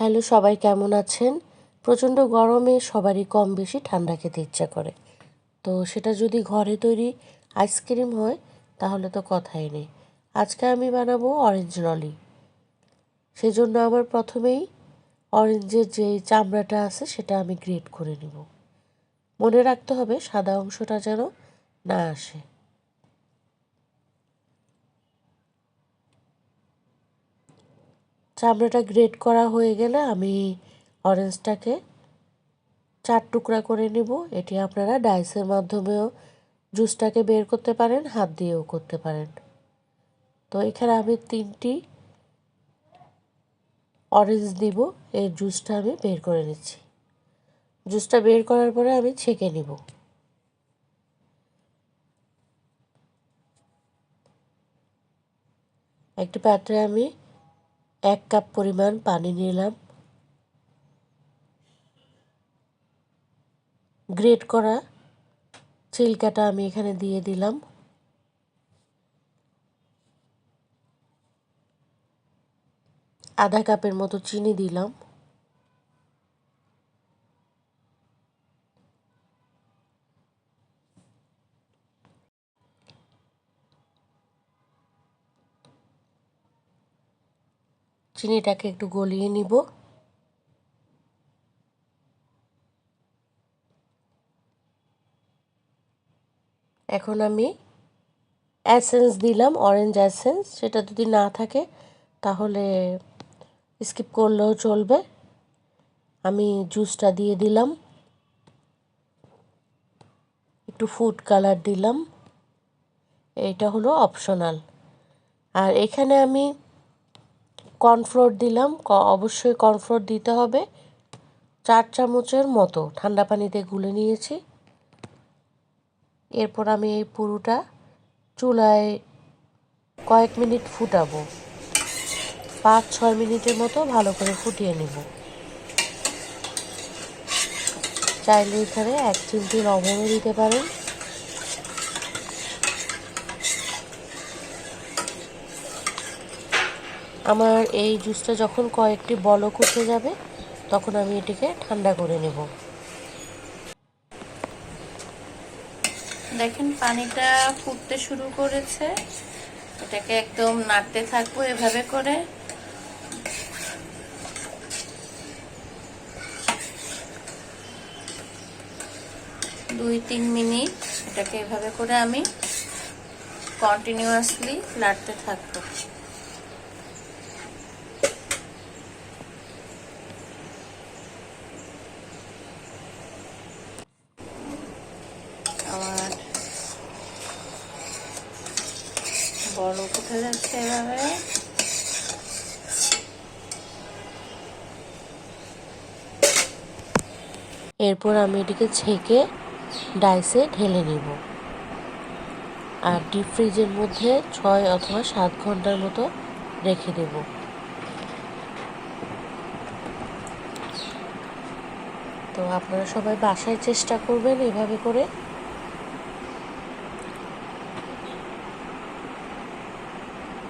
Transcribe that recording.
Hello, সবাই কেমন আছেন? প্রচণ্ড গরমে সবারই কম বেশি ঠান্ডা খেতে ইচ্ছা করে। তো সেটা যদি ঘরে তৈরি আইসক্রিম হয়, তাহলে তো কথাই নেই। আজকে আমি বানাবো অরেঞ্জ ললি সেজন্য আমার প্রথমেই অরেঞ্জের যে চামড়াটা আছে, সেটা আমি গ্রেট করে নেব। মনে রাখতে হবে সাদা অংশটা যেন না আসে। চামড়াটা গ্রেট করা হয়ে গেলে আমি অরেঞ্জটাকে চার টুকরা করে নেব। এটি আপনারা ডাইসের মাধ্যমেও জুসটাকে বের করতে পারেন, হাত দিয়েও করতে পারেন। তো এখানে আমি তিনটি অরেঞ্জ দিব এর জুসটা আমি বের করে নিচ্ছি। জুসটা বের করার পরে আমি ছেঁকে নিব। একটি পাত্রে আমি এক কাপ পরিমাণ পানি নিলাম। গ্রেট করা চিলকাটা আমি এখানে দিয়ে দিলাম। আধা কাপের মতো চিনি দিলাম। চিনিটাকে একটু গলিয়ে নিব। এখন আমি অ্যাসেন্স দিলাম অরেঞ্জ অ্যাসেন্স সেটা যদি না থাকে, তাহলে স্কিপ করলেও চলবে। আমি জুসটা দিয়ে দিলাম। একটু ফুড কালার দিলাম। এটা হলো অপশনাল আর এখানে আমি কর্নফ্লোর দিলাম অবশ্যই কর্নফ্লোর দিতে হবে। চার চামচের মতো ঠান্ডা পানিতে গুলে নিয়েছি। এরপর আমি এই পুরোটা চুলায় কয়েক মিনিট ফুটাবো। পাঁচ, ছয় মিনিটের মতো ভালো করে ফুটিয়ে নেব। চাইলে এখানে এক চিমটি লবণও দিতে পারেন। আমার এই জুসটা যখন কয়েকটি বলক উঠে যাবে, তখন আমি এটিকে ঠান্ডা করে নেব। দেখেন, পানিটা ফুটতে শুরু করেছে। এটাকে একদম নাড়তে থাকব এভাবে করে। দুই তিন মিনিট এটাকে এভাবে করে আমি কন্টিনিউয়াসলি নাড়তে থাকব আমার বড় যাচ্ছে এভাবে এরপর আমি এটিকে ছেঁকে ডাইসে ঢেলে নিব। আর ডিপ ফ্রিজের মধ্যে ছয় অথবা সাত ঘণ্টার মতো রেখে দেব। তো আপনারা সবাই বাসায় চেষ্টা করবেন এভাবে করে